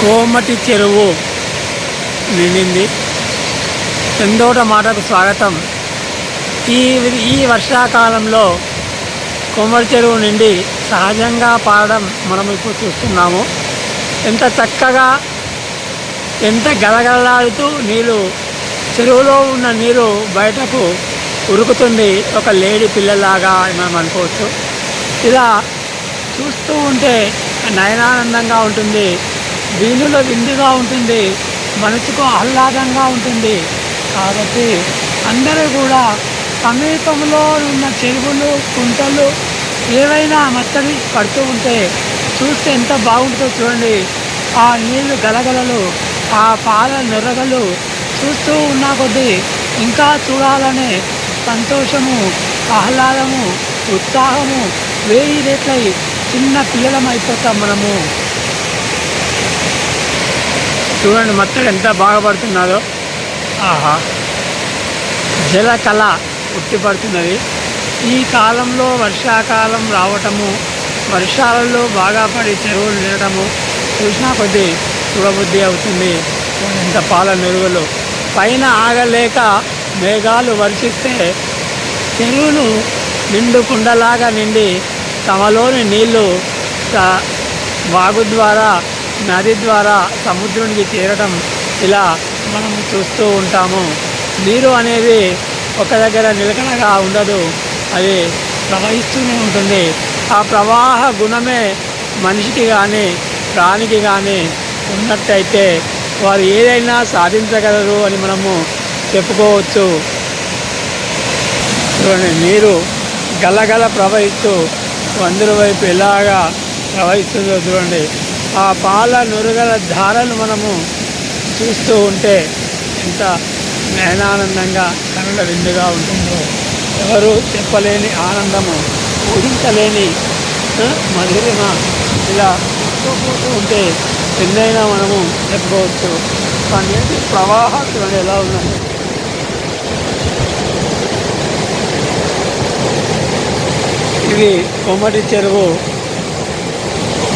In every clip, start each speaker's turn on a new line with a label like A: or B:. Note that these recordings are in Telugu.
A: కోమటి చెరువు నిండింది. ఎందోట మాటకు స్వాగతం. ఈ ఈ వర్షాకాలంలో కోమటి చెరువు నిండి సహజంగా పాడడం మనం ఇప్పుడు చూస్తున్నాము. ఎంత చక్కగా ఎంత గలగలాడుతూ నీరు చెరువులో ఉన్న నీరు బయటకు ఉరుకుతుంది ఒక లేడీ పిల్లలాగా మనం అనుకోవచ్చు. ఇలా చూస్తూ ఉంటే నయనానందంగా ఉంటుంది వీలులో విందుగా ఉంటుంది మనసుకు ఆహ్లాదంగా ఉంటుంది. కాబట్టి అందరూ కూడా సమీపంలో ఉన్న చెరువులు కుంటలు ఏవైనా మత్తడి పడుతూ ఉంటే చూస్తే ఎంత బాగుంటుందో చూడండి. ఆ నీళ్ళు గలగలలు ఆ పాల నొరగలు చూస్తూ ఉన్న కొద్దీ ఇంకా చూడాలనే సంతోషము ఆహ్లాదము ఉత్సాహము వేయి రేట్లై చిన్న పిల్లలం అయిపోతాం మనము. చూడండి మత్తడి ఎంత బాగా పడుతున్నదో. ఆహా. జల కళ ఉట్టిపడుతున్నది. ఈ కాలంలో వర్షాకాలం రావటము వర్షాలలో బాగా పడి చెరువులు నిండటము చూసినా కొద్దీ చూడబుద్ధి అవుతుంది. ఎంత పాల మెరుగులు. పైన ఆగలేక మేఘాలు వర్షిస్తే చెరువులు నిండు కుండలాగా నిండి తమలోని నీళ్ళు వాగు ద్వారా నది ద్వారా సముద్రునికి చేరడం ఇలా మనం చూస్తూ ఉంటాము. నీరు అనేది ఒక దగ్గర నిలకడగా ఉండదు. అది ప్రవహిస్తూనే ఉంటుంది. ఆ ప్రవాహ గుణమే మనిషికి కానీ ప్రాణికి కానీ ఉన్నట్టయితే వారు ఏదైనా సాధించగలరు అని మనము చెప్పుకోవచ్చు. చూడండి నీరు గలగల ప్రవహిస్తూ అందరి వైపు ఎలాగా ప్రవహిస్తుందో చూడండి. ఆ పాల నురుగల ధారలు మనము చూస్తూ ఉంటే ఎంత మేనానందంగా కనుల విందుగా ఉంటుందో. ఎవరు చెప్పలేని ఆనందము ఊహించలేని మధురిమ ఇలా చూస్తూ ఉంటే ఎన్నైనా మనము చెప్పుకోవచ్చు. కానీ ప్రవాహం చూడండి ఎలా ఉన్నాయి? ఇది కొమ్మటి చెరువు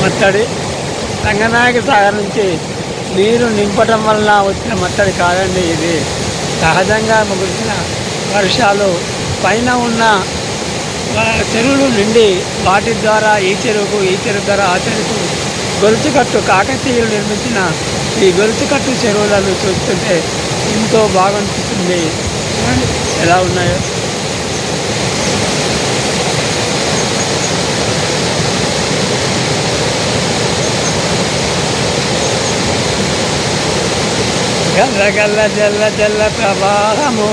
A: మత్తడి. రంగనాయక సాగర్ నుంచి నీరు నింపటం వల్ల వచ్చిన మత్తడి కాదండి ఇది. సహజంగా ముగిసిన వర్షాలు పైన ఉన్న చెరువులు నిండి వాటి ద్వారా ఈ చెరువుకు ఈ చెరువు ద్వారా ఆ చెరువుకు గొలుచుకట్టు కాకతీయులు నిర్మించిన ఈ గొలుచుకట్టు చెరువులను చూస్తుంటే ఎంతో బాగనిపిస్తుంది ఎలా ఉన్నాయో? గల్ల గల్ల జల్ల జల్ల ప్రవాహము.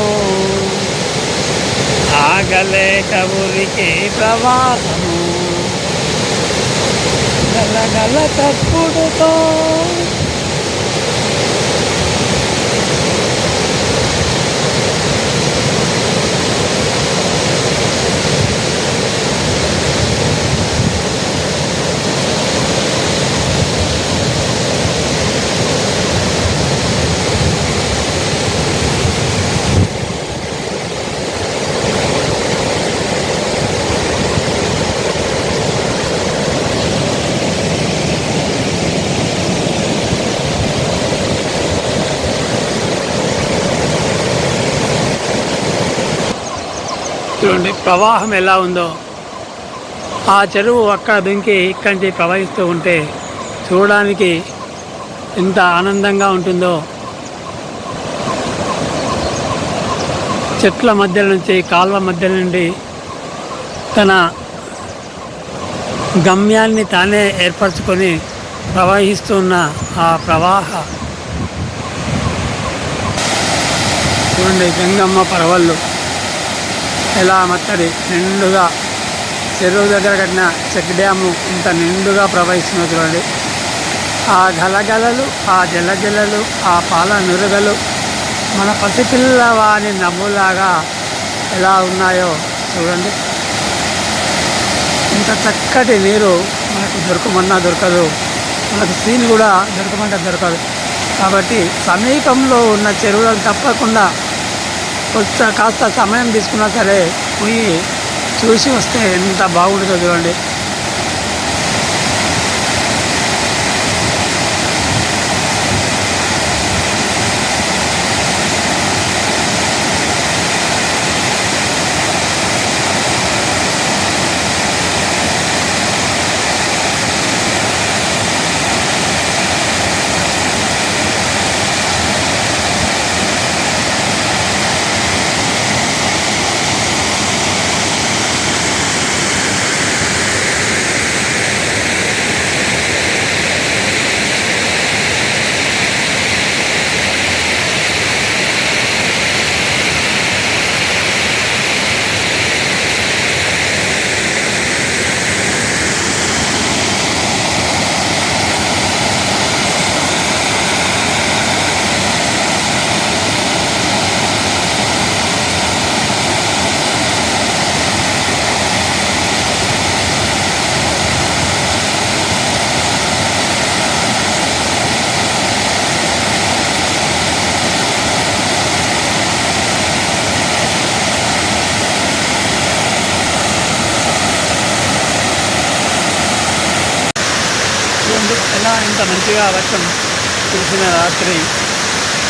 A: ఆగలేక కవురికి ప్రవాహము. గల్ల గల్ల తప్పుడుతో చూడండి ప్రవాహం ఎలా ఉందో. ఆ చెరువు అక్కడ బెంకి ఇక్కడి ప్రవహిస్తూ ఉంటే చూడడానికి ఎంత ఆనందంగా ఉంటుందో. చెట్ల మధ్య నుంచి కాల్వ మధ్య నుండి తన గమ్యాన్ని తానే ఏర్పరచుకొని ప్రవహిస్తున్న ఆ ప్రవాహ. చూడండి గంగమ్మ పరవళ్ళు. ఎలా మత్తడి నిండుగా చెరువు దగ్గర కట్టిన చెక్ డ్యాము ఇంత నిండుగా ప్రవహిస్తున్న చూడండి. ఆ గలగలలు ఆ జలజలలు ఆ పాల నురగలు మన పసిపిల్ల వాని నవ్వులాగా ఎలా ఉన్నాయో చూడండి. ఇంత చక్కటి నీరు మనకు దొరకమన్నా దొరకదు. మనకు సీన్ కూడా దొరకమంటే దొరకదు. కాబట్టి సమీపంలో ఉన్న చెరువులను తప్పకుండా కొంచెం కాస్త సమయం తీసుకున్నా సరే పోయి చూసి వస్తే ఎంత బాగుంటుందో చూడండి. అంత మంచిగా వర్షం కురిసిన రాత్రి.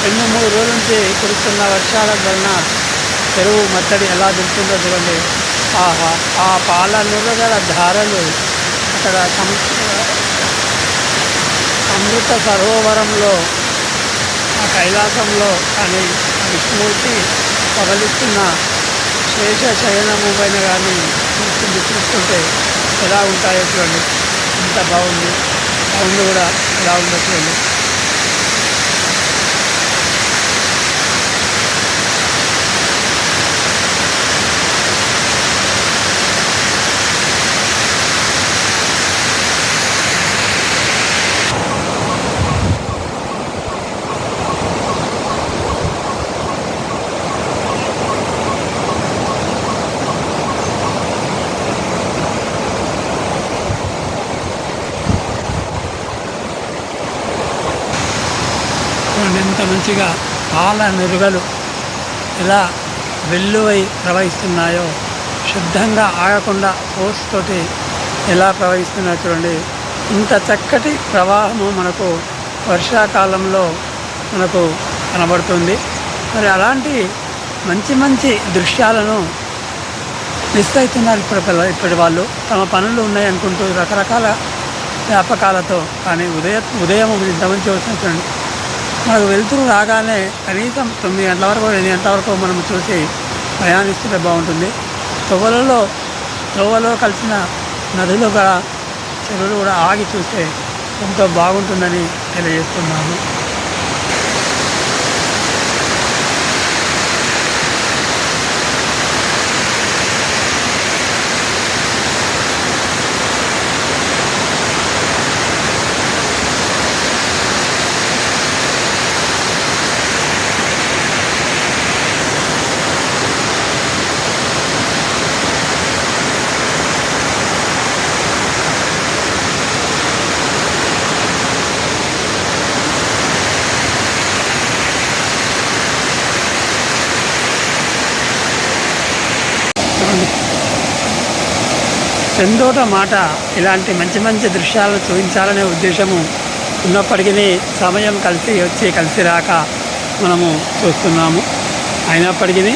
A: రెండు మూడు రోజుల నుంచి కురుస్తున్న వర్షాల వలన చెరువు మత్తడి ఎలా దుంతుందో చూడండి. ఆహా ఆ పాల గల ధారలు అక్కడ అమృత సరోవరంలో ఆ కైలాసంలో కానీ విష్ణుమూర్తి పగలిస్తున్న శేష శయనము పైన కానీ చూస్తుంటే ఎలా ఉంటాయో చూడండి. ఎంత బాగుంది. సౌండ్ కూడా ఎలా ఉందో చూడండి చూడండి ఎంత మంచిగా పాల నురుగలు ఎలా వెల్లువై ప్రవహిస్తున్నాయో శుద్ధంగా ఆగకుండా ఫోర్స్ తోటి ఎలా ప్రవహిస్తున్నాయో చూడండి. ఇంత చక్కటి ప్రవాహము మనకు వర్షాకాలంలో మనకు కనబడుతుంది. మరి అలాంటి మంచి మంచి దృశ్యాలను మిస్ అవుతున్నారు ఇప్పుడు ఇప్పటి వాళ్ళు. తమ పనులు ఉన్నాయి అనుకుంటూ రకరకాల వ్యాపకాలతో కానీ ఉదయం ఉదయం ఇంత మంచి చూడండి. మనకు వెళ్తురు రాగానే కనీసం తొమ్మిది గంటల వరకు ఎనిమిది గంటల వరకు మనం చూసి ప్రయాణిస్తుంటే బాగుంటుంది. తొవ్వలలో తొవ్వలో కలిసిన నదులు కూడా చెరువులు కూడా ఆగి చూస్తే ఎంతో బాగుంటుందని తెలియజేస్తున్నాము చూడండి చందోట మాట ఇలాంటి మంచి మంచి దృశ్యాలను చూపించాలనే ఉద్దేశము ఉన్నప్పటికీ సమయం కలిసి వచ్చి కలిసి రాక మనము చూస్తున్నాము. అయినప్పటికీ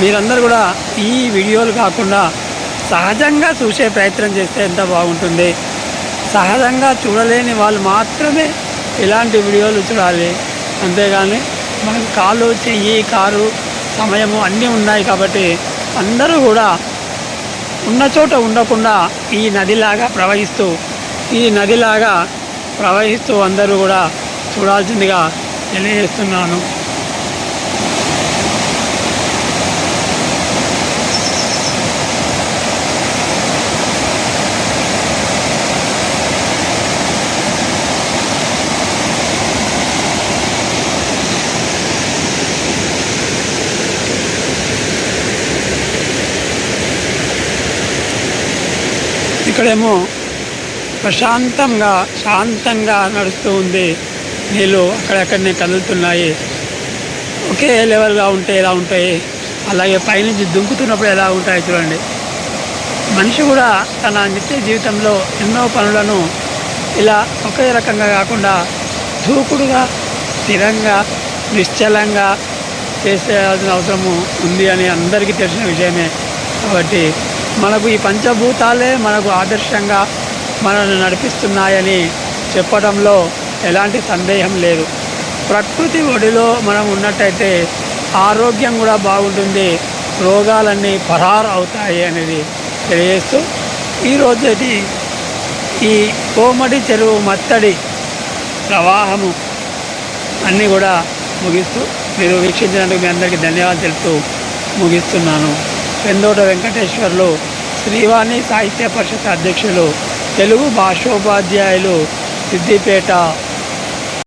A: మీరందరూ కూడా ఈ వీడియోలు కాకుండా సహజంగా చూసే ప్రయత్నం చేస్తే ఎంత బాగుంటుంది. సహజంగా చూడలేని వాళ్ళు మాత్రమే ఇలాంటి వీడియోలు చూడాలి. అంతేగాని మనకు కాలు చెయ్యి కారు సమయము అన్నీ ఉన్నాయి కాబట్టి అందరూ కూడా ఉన్న చోట ఉండకుండా ఈ నదిలాగా ప్రవహిస్తూ ఈ నదిలాగా ప్రవహిస్తూ అందరూ కూడా చూడాల్సిందిగా తెలియజేస్తున్నాను. ఇక్కడేమో ప్రశాంతంగా శాంతంగా నడుస్తూ ఉంది. నీళ్ళు అక్కడక్కడనే కదులుతున్నాయి. ఒకే లెవెల్గా ఉంటే ఎలా ఉంటాయి? అలాగే పైనుంచి దుంకుతున్నప్పుడు ఎలా ఉంటాయి చూడండి. మనిషి కూడా తన నిత్య జీవితంలో ఎన్నో పనులను ఇలా ఒకే రకంగా కాకుండా దూకుడుగా స్థిరంగా నిశ్చలంగా చేసేయాల్సిన అవసరము ఉంది అని అందరికీ తెలిసిన విషయమే. కాబట్టి మనకు ఈ పంచభూతాలే మనకు ఆదర్శంగా మనల్ని నడిపిస్తున్నాయని చెప్పడంలో ఎలాంటి సందేహం లేదు. ప్రకృతి ఒడిలో మనం ఉన్నట్టయితే ఆరోగ్యం కూడా బాగుంటుంది రోగాలన్నీ పరారు అవుతాయి అనేది తెలియజేస్తూ ఈరోజు ఈ కోమటి చెరువు మత్తడి ప్రవాహము అన్నీ కూడా ముగిస్తూ మీరు వీక్షించినందుకు మీ అందరికీ ధన్యవాదాలు తెలుపుతూ ముగిస్తున్నాను. పెందోట వెంకటేశ్వర్లు శ్రీవాణి సాహిత్య పరిషత్ అధ్యక్షులు తెలుగు భాషోపాధ్యాయులు సిద్దిపేట